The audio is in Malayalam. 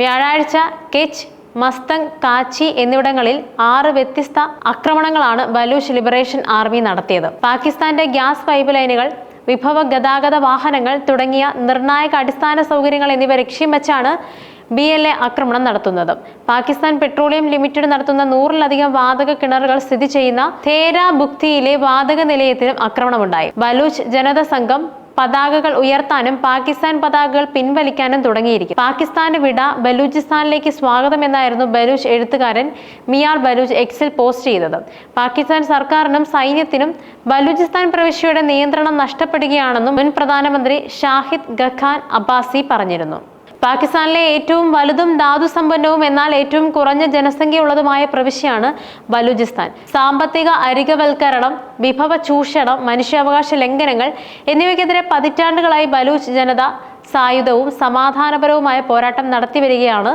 വ്യാഴാഴ്ച കെച്ച് മസ്തങ് കാച്ചി എന്നിവിടങ്ങളിൽ ആറ് വ്യത്യസ്ത ആക്രമണങ്ങളാണ് ബലൂച്ച് ലിബറേഷൻ ആർമി നടത്തിയത്. പാകിസ്ഥാന്റെ ഗ്യാസ് പൈപ്പ് ലൈനുകൾ വിഭവ ഗതാഗത വാഹനങ്ങൾ തുടങ്ങിയ നിർണായക അടിസ്ഥാന സൗകര്യങ്ങൾ എന്നിവ ലക്ഷ്യം വെച്ചാണ് ബി എൽ എ ആക്രമണം നടത്തുന്നത്. പാകിസ്ഥാൻ പെട്രോളിയം ലിമിറ്റഡ് നടത്തുന്ന നൂറിലധികം വാതക കിണറുകൾ സ്ഥിതി ചെയ്യുന്ന തേരാ ബുക്തിയിലെ വാതക നിലയത്തിലും ആക്രമണമുണ്ടായി. ബലൂച്ച് ജനത സംഘം പതാകകൾ ഉയർത്താനും പാകിസ്ഥാൻ പതാകകൾ പിൻവലിക്കാനും തുടങ്ങിയിരിക്കും. പാകിസ്ഥാന് വിട ബലൂചിസ്ഥാനിലേക്ക് സ്വാഗതം എന്നായിരുന്നു ബലൂച്ച് എഴുത്തുകാരൻ മിയാർ ബലൂച്ച് എക്സിൽ പോസ്റ്റ് ചെയ്തത്. പാകിസ്ഥാൻ സർക്കാരിനും സൈന്യത്തിനും ബലൂചിസ്ഥാൻ പ്രവിശ്യയുടെ നിയന്ത്രണം നഷ്ടപ്പെടുകയാണെന്നും മുൻ പ്രധാനമന്ത്രി ഷാഹിദ് ഗഖാൻ അബ്ബാസി പറഞ്ഞിരുന്നു. പാകിസ്ഥാനിലെ ഏറ്റവും വലുതും ധാതുസമ്പന്നവും എന്നാൽ ഏറ്റവും കുറഞ്ഞ ജനസംഖ്യയുള്ളതുമായ പ്രവിശ്യയാണ് ബലൂചിസ്ഥാൻ. സാമ്പത്തിക അരികവൽക്കരണം വിഭവ ചൂഷണം മനുഷ്യാവകാശ ലംഘനങ്ങൾ എന്നിവയ്ക്കെതിരെ പതിറ്റാണ്ടുകളായി ബലൂച്ച് ജനത സായുധവും സമാധാനപരവുമായ പോരാട്ടം നടത്തിവരികയാണ്